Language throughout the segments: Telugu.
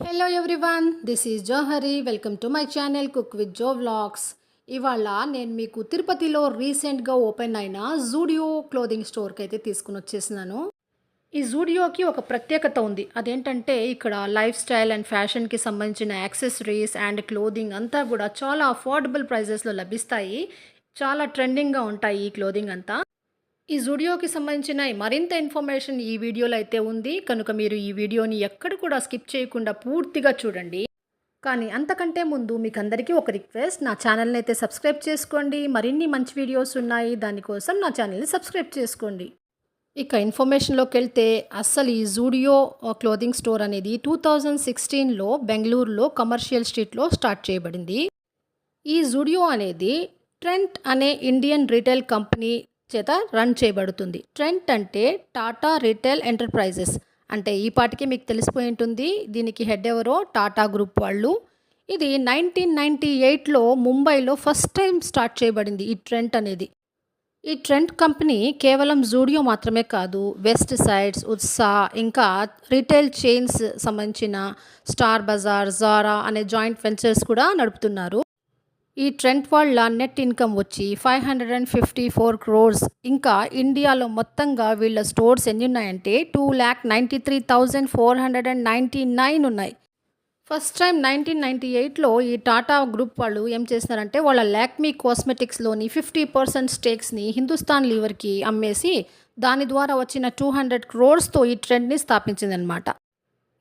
Hello everyone this is Johari welcome to my channel cook with Jo vlogs ఇవాళ నేను మీకు తిరుపతిలో రీసెంట్గా ఓపెన్ అయిన జూడియో క్లోదింగ్ స్టోర్కి అయితే తీసుకుని వచ్చేసినాను. ఈ జూడియోకి ఒక ప్రత్యేకత ఉంది. అదేంటంటే ఇక్కడ లైఫ్ స్టైల్ అండ్ ఫ్యాషన్కి సంబంధించిన యాక్సెసరీస్ అండ్ క్లోదింగ్ అంతా కూడా చాలా అఫోర్డబుల్ ప్రైజెస్లో లభిస్తాయి. చాలా ట్రెండింగ్గా ఉంటాయి ఈ క్లోదింగ్ అంతా. ఈ జూడియోకి సంబంధించిన మరింత ఇన్ఫర్మేషన్ ఈ వీడియోలో అయితే ఉంది. కనుక మీరు ఈ వీడియోని ఎక్కడ కూడా స్కిప్ చేయకుండా పూర్తిగా చూడండి. కానీ అంతకంటే ముందు మీకు అందరికీ ఒక రిక్వెస్ట్. నా ఛానల్ని అయితే సబ్స్క్రైబ్ చేసుకోండి. మరిన్ని మంచి వీడియోస్ ఉన్నాయి. దానికోసం నా ఛానల్ని సబ్స్క్రైబ్ చేసుకోండి. ఇక ఇన్ఫర్మేషన్లోకి వెళ్తే అస్సలు ఈ జూడియో క్లోదింగ్ స్టోర్ అనేది టూ థౌజండ్ సిక్స్టీన్లో బెంగళూరులో కమర్షియల్ స్ట్రీట్లో స్టార్ట్ చేయబడింది. ఈ జూడియో అనేది ట్రెంట్ అనే ఇండియన్ రీటైల్ కంపెనీ చేత రన్ చేయబడుతుంది. ట్రెంట్ అంటే టాటా రిటైల్ ఎంటర్ప్రైజెస్. అంటే ఈ పాటికి మీకు తెలిసిపోయి ఉంటుంది దీనికి హెడ్ ఎవరో టాటా గ్రూప్ వాళ్ళు. ఇది నైన్టీన్ నైంటీ ఎయిట్లో ముంబైలో ఫస్ట్ టైం స్టార్ట్ చేయబడింది ఈ ట్రెంట్ అనేది. ఈ ట్రెంట్ కంపెనీ కేవలం జూడియో మాత్రమే కాదు వెస్ట్ సైడ్స్ ఉత్సా ఇంకా రీటైల్ చైన్స్ సంబంధించిన స్టార్ బజార్ జారా అనే జాయింట్ వెంచర్స్ కూడా నడుపుతున్నారు. ఈ ట్రెంట్ వాళ్ళ నెట్ ఇన్కమ్ వచ్చి five hundred and fifty four crores. ఇంకా ఇండియాలో మొత్తంగా వీళ్ళ స్టోర్స్ ఎన్ని ఉన్నాయంటే two lakh ninety three thousand four hundred and ninety nine ఉన్నాయి. ఫస్ట్ టైం నైన్టీన్ నైంటీ ఎయిట్లో ఈ టాటా గ్రూప్ వాళ్ళు ఏం చేస్తున్నారంటే వాళ్ళ లాక్మీ కాస్మెటిక్స్లోని ఫిఫ్టీ పర్సెంట్ స్టేక్స్ని హిందుస్థాన్ లీవర్కి అమ్మేసి దాని ద్వారా వచ్చిన టూ హండ్రెడ్ క్రోర్స్తో ఈ ట్రెండ్ని స్థాపించిందనమాట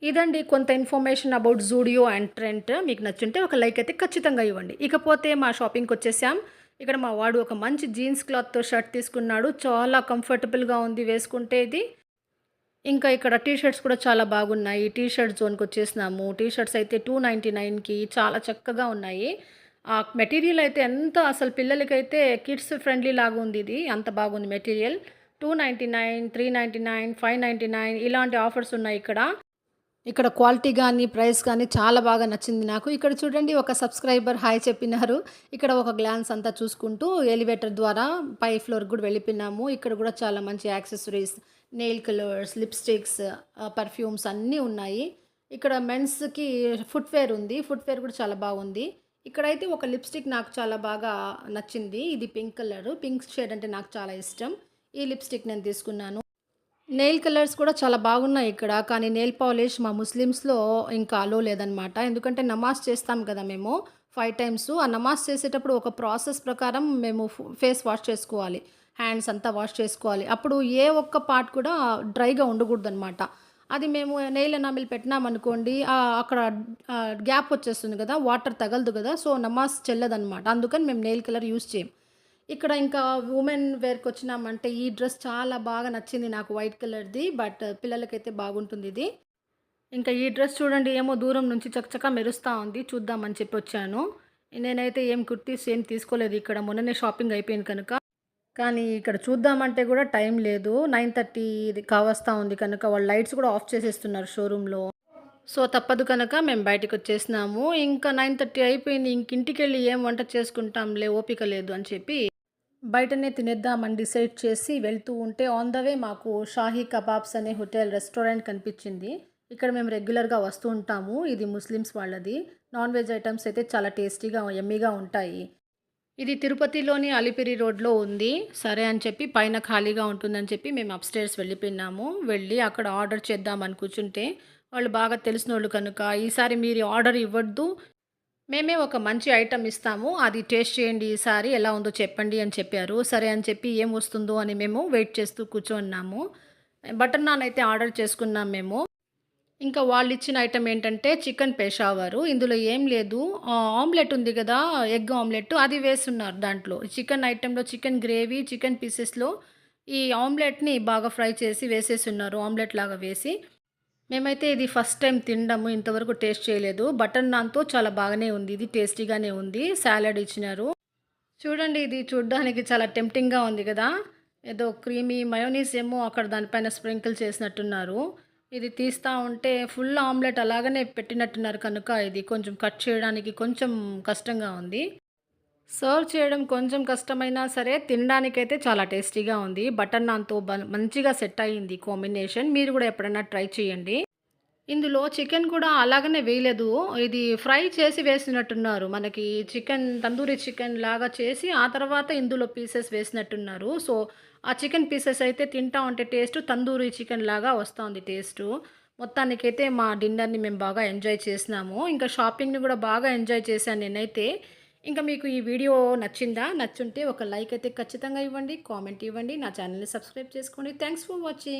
ఇదండి కొంత information about Zudio and Trent. మీకు నచ్చుంటే ఒక లైక్ అయితే ఖచ్చితంగా ఇవ్వండి. ఇకపోతే మా షాపింగ్కి వచ్చేసాం. ఇక్కడ మా వాడు ఒక మంచి జీన్స్ క్లాత్తో షర్ట్ తీసుకున్నాడు. చాలా కంఫర్టబుల్గా ఉంది వేసుకుంటే ఇది. ఇంకా ఇక్కడ టీ షర్ట్స్ కూడా చాలా బాగున్నాయి. టీ షర్ట్ జోన్కి వచ్చేసినాము. టీ షర్ట్స్ అయితే టూ నైంటీ నైన్కి చాలా చక్కగా ఉన్నాయి. ఆ మెటీరియల్ అయితే ఎంత అసలు పిల్లలకైతే కిడ్స్ ఫ్రెండ్లీ లాగా ఉంది ఇది. అంత బాగుంది material. Two ninety nine three ninety nine five ninety nine ఇలాంటి ఆఫర్స్ ఉన్నాయి ఇక్కడ. ఇక్కడ క్వాలిటీ కానీ ప్రైస్ కానీ చాలా బాగా నచ్చింది నాకు. ఇక్కడ చూడండి ఒక సబ్స్క్రైబర్ హాయ్ చెప్పినారు. ఇక్కడ ఒక గ్లాన్స్ అంతా చూసుకుంటూ ఎలివేటర్ ద్వారా పై ఫ్లోర్ కూడా వెళ్ళిపోయినాము. ఇక్కడ కూడా చాలా మంచి accessories nail colours lipsticks perfumes అన్నీ ఉన్నాయి. ఇక్కడ మెన్స్కి ఫుట్వేర్ ఉంది. ఫుట్వేర్ కూడా చాలా బాగుంది. ఇక్కడైతే ఒక లిప్స్టిక్ నాకు చాలా బాగా నచ్చింది. ఇది పింక్ కలర్. పింక్ షేడ్ అంటే నాకు చాలా ఇష్టం. ఈ లిప్స్టిక్ నేను తీసుకున్నాను. నెయిల్ కలర్స్ కూడా చాలా బాగున్నాయి ఇక్కడ కానీ నెయిల్ పాలిష్ మా ముస్లిమ్స్లో ఇంకా అలో లేదనమాట ఎందుకంటే నమాజ్ చేస్తాం కదా మేము ఫైవ్ టైమ్స్ ఆ నమాజ్ చేసేటప్పుడు ఒక ప్రాసెస్ ప్రకారం మేము ఫేస్ వాష్ చేసుకోవాలి. హ్యాండ్స్ అంతా వాష్ చేసుకోవాలి. అప్పుడు ఏ ఒక్క పార్ట్ కూడా డ్రైగా ఉండకూడదు అనమాట అది మేము నెయిల్ ఎనామిల్ పెట్టినామనుకోండి అక్కడ గ్యాప్ వచ్చేస్తుంది కదా వాటర్ తగలదు కదా సో నమాజ్ చెల్లదనమాట అందుకని మేము నెయిల్ కలర్ యూస్ చేయం. ఇక్కడ ఇంకా ఉమెన్ వేర్కి వచ్చినామంటే ఈ డ్రెస్ చాలా బాగా నచ్చింది నాకు వైట్ కలర్ది బట్ పిల్లలకైతే బాగుంటుంది ఇది. ఇంకా ఈ డ్రెస్ చూడండి ఏమో దూరం నుంచి చక్కచక్క మెరుస్తూ ఉంది చూద్దామని చెప్పి వచ్చాను. నేనైతే ఏం కుర్తీస్ ఏం తీసుకోలేదు ఇక్కడ మొన్ననే షాపింగ్ అయిపోయింది కనుక. కానీ ఇక్కడ చూద్దామంటే కూడా టైం లేదు నైన్ థర్టీ ఇది కావస్తూ ఉంది కనుక వాళ్ళు లైట్స్ కూడా ఆఫ్ చేసేస్తున్నారు షోరూంలో సో తప్పదు కనుక మేము బయటకు వచ్చేసినాము. ఇంకా నైన్ థర్టీ అయిపోయింది ఇంక ఇంటికి వెళ్ళి ఏం వంట చేసుకుంటాంలే ఓపిక లేదు అని చెప్పి బయటనే తినేద్దామని డిసైడ్ చేసి వెళ్తూ ఉంటే ఆన్ ద వే మాకు షాహీ కబాబ్స్ అనే హోటల్ రెస్టారెంట్ కనిపించింది. ఇక్కడ మేము రెగ్యులర్గా వస్తూ ఉంటాము. ఇది ముస్లిమ్స్ వాళ్ళది. నాన్ వెజ్ ఐటమ్స్ అయితే చాలా టేస్టీగా ఎమ్మీగా ఉంటాయి. ఇది తిరుపతిలోని అలిపిరి రోడ్లో ఉంది. సరే అని చెప్పి పైన ఖాళీగా ఉంటుందని చెప్పి మేము అప్స్టేర్స్ వెళ్ళిపోయినాము. వెళ్ళి అక్కడ ఆర్డర్ చేద్దామని కూర్చుంటే వాళ్ళు బాగా తెలిసిన వాళ్ళు కనుక ఈసారి మీరు ఆర్డర్ ఇవ్వద్దు. మేమే ఒక మంచి ఐటమ్ ఇస్తాము అది టేస్ట్ చేయండి ఈసారి ఎలా ఉందో చెప్పండి అని చెప్పారు. సరే అని చెప్పి ఏం వస్తుందో అని మేము వెయిట్ చేస్తూ కూర్చున్నాము. బటర్ నాన్ అయితే ఆర్డర్ చేసుకున్నాం మేము. ఇంకా వాళ్ళు ఇచ్చిన ఐటమ్ ఏంటంటే చికెన్ పేషావారు ఇందులో ఏం లేదు. ఆమ్లెట్ ఉంది కదా ఎగ్ ఆమ్లెట్ అది వేస్తున్నారు దాంట్లో. చికెన్ ఐటెంలో చికెన్ గ్రేవీ చికెన్ పీసెస్లో ఈ ఆమ్లెట్ని బాగా ఫ్రై చేసి వేసేసి ఉన్నారు ఆమ్లెట్ లాగా వేసి. మేమైతే ఇది ఫస్ట్ టైం తినడము ఇంతవరకు టేస్ట్ చేయలేదు. బటర్ నాన్తో చాలా బాగానే ఉంది. ఇది టేస్టీగానే ఉంది. సాలడ్ ఇచ్చినారు. చూడండి ఇది చూడడానికి చాలా టెంప్టింగ్గా ఉంది కదా. ఏదో క్రీమీ మయోనీస్ ఏమో అక్కడ దానిపైన స్ప్రింకిల్ చేసినట్టున్నారు. ఇది తీస్తూ ఉంటే ఫుల్ ఆమ్లెట్ అలాగనే పెట్టినట్టున్నారు కనుక ఇది కొంచెం కట్ చేయడానికి కొంచెం కష్టంగా ఉంది. సర్వ్ చేయడం కొంచెం కష్టమైనా సరే తినడానికైతే చాలా టేస్టీగా ఉంది బటర్ నాన్తో మంచిగా సెట్ అయ్యింది కాంబినేషన్ మీరు కూడా ఎప్పుడైనా ట్రై చేయండి ఇందులో చికెన్ కూడా అలాగనే వేయలేదు. ఇది ఫ్రై చేసి వేసినట్టున్నారు. మనకి చికెన్ తందూరి చికెన్ లాగా చేసి, ఆ తర్వాత ఇందులో పీసెస్ వేసినట్టున్నారు. సో, ఆ చికెన్ పీసెస్ అయితే తింటా ఉంటే టేస్ట్ తందూరి చికెన్ లాగా వస్తుంది టేస్టు. మొత్తానికైతే మా డిన్నర్‌ని మేము బాగా ఎంజాయ్ చేసినాము. ఇంకా షాపింగ్‌ని కూడా బాగా ఎంజాయ్ చేశాను నేనైతే. ఇంకా మీకు ఈ వీడియో నచ్చిందా? నచ్చుంటే ఒక లైక్ అయితే ఖచ్చితంగా ఇవ్వండి. కామెంట్ ఇవ్వండి. నా ఛానల్ని సబ్స్క్రైబ్ చేసుకోండి. Thanks for watching.